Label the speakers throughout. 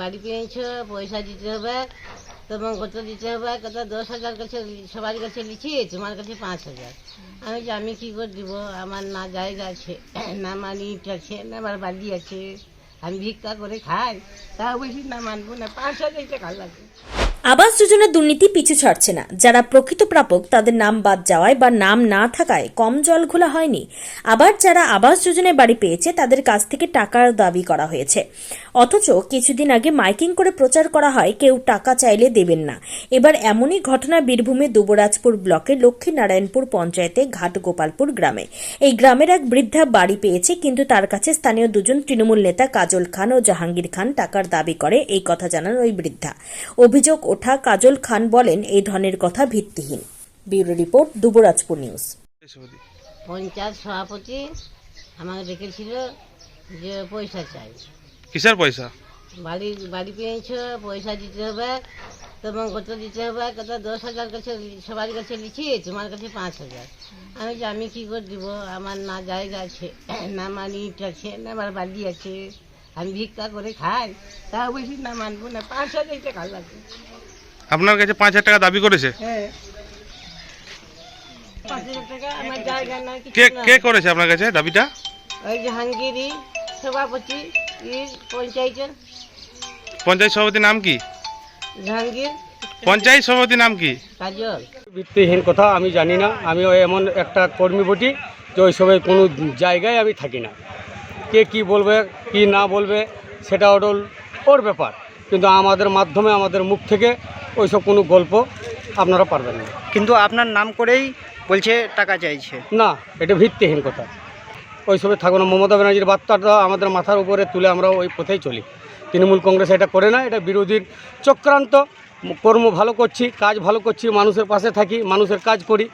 Speaker 1: বাড়ি পেয়েছ, পয়সা দিতে হবে, তোমার কত দিতে হবে কত দশ হাজার কাছে সবার কাছে লিখি, তোমার কাছে পাঁচ হাজার। আমি যে, আমি কী করে দিব? আমার না জায়গা আছে, না মানি আছে, না আমার বাড়ি আছে। আমি ভিক্ষা করে খাই, তাও বেশি না মানবো না, পাঁচ হাজার টাকা লাগে।
Speaker 2: আবাস যোজনার দুর্নীতি পিছু ছাড়ছে না। যারা প্রকৃত প্রাপক, তাদের নাম বাদ যাওয়ায় বা নাম না থাকায় কম জল ঘোলা হয়নি। আবার যারা আবাস যোজনায় বাড়ি পেয়েছে, তাদের কাছ থেকে টাকার দাবি করা হয়েছে। অথচ কিছুদিন আগে মাইকিং করে প্রচার করা হয়, কেউ টাকা চাইলে দেবেন না। এবার এমনই ঘটনা বীরভূমে দুবরাজপুর ব্লকের লক্ষ্মীনারায়ণপুর পঞ্চায়েতে ঘাটগোপালপুর গ্রামে। এই গ্রামের এক বৃদ্ধা বাড়ি পেয়েছে, কিন্তু তার কাছে স্থানীয় দুজন তৃণমূল নেতা কাজল খান ও জাহাঙ্গীর খান টাকার দাবি করে, এই কথা জানান ওই বৃদ্ধা। অভিযোগ ওঠা কাজল খান বলেন এই ধরনের কথা ভিত্তিহীন। Bureau report Dubrajpur news.
Speaker 3: সভাপতি
Speaker 1: পঞ্চায়েত সভাপতি আমাকে ডেকেছিল যে পয়সা চাই।
Speaker 3: কিসের পয়সা?
Speaker 1: বাড়ি বাড়ি পেয়েছ পয়সা দিতে হবে তোমার কত দিতে হবে কত দশ হাজার কাছে সবার কাছে লিখি তোমার কাছে পাঁচ হাজার। আমি যে আমি কী করে দিব আমার না জায়গা আছে না মানিট আছে না আমার বাড়ি আছে। আমি ভিক্ষা করে খাই তাও বেশি না মানবো না পাঁচ হাজার টাকা লাগে।
Speaker 3: আপনার কাছে পাঁচ হাজার টাকা দাবি করেছে?
Speaker 1: হ্যাঁ। পাঁচ হাজার টাকা আমার জায়গা না
Speaker 3: কে কে করেছে আপনার কাছে দাবিটা?
Speaker 1: ওই জাহাঙ্গীরি সভাপতি পঞ্চায়েতের।
Speaker 3: পঞ্চায়েত সভাপতির নাম কি?
Speaker 1: জাহাঙ্গীর।
Speaker 3: পঞ্চায়েত সভাপতির নাম কি?
Speaker 1: কাজল।
Speaker 4: ভিত্তিহীন কথা আমি জানি না আমি ওই এমন একটা কর্মী বটি যে ওই সময় কোনো জায়গায় আমি থাকি না। কে কি বলবে কি না বলবে সেটা ওটা ওর ব্যাপার। কিন্তু আমাদের মাধ্যমে আমাদের মুখ থেকে ওইসব কোনো গল্প আপনারা পারবেন না।
Speaker 5: কিন্তু আপনার নাম করেই বলছে টাকা চাইছে।
Speaker 4: না এটা ভিত্তিহীন কথা। ওই সময় থাকুন মমতা ব্যানার্জির বার্তাটা আমাদের মাথার উপরে তুলে আমরা ওই পথেই চলি। তৃণমূল কংগ্রেস এটা করে না এটা বিরোধীর চক্রান্ত। কর্ম ভালো করছি কাজ ভালো করছি মানুষের পাশে থাকি মানুষের কাজ করি।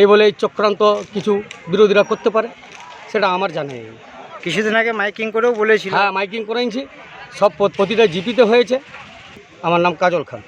Speaker 4: এই বলে এই চক্রান্ত কিছু বিরোধীরা করতে পারে সেটা আমার জানা নেই।
Speaker 5: কিছুদিন আগে মাইকিং করেও বলেছিল।
Speaker 4: হ্যাঁ মাইকিং করেছি সব প্রতিটা জিপিতে হয়েছে। আমার নাম কাজল খান।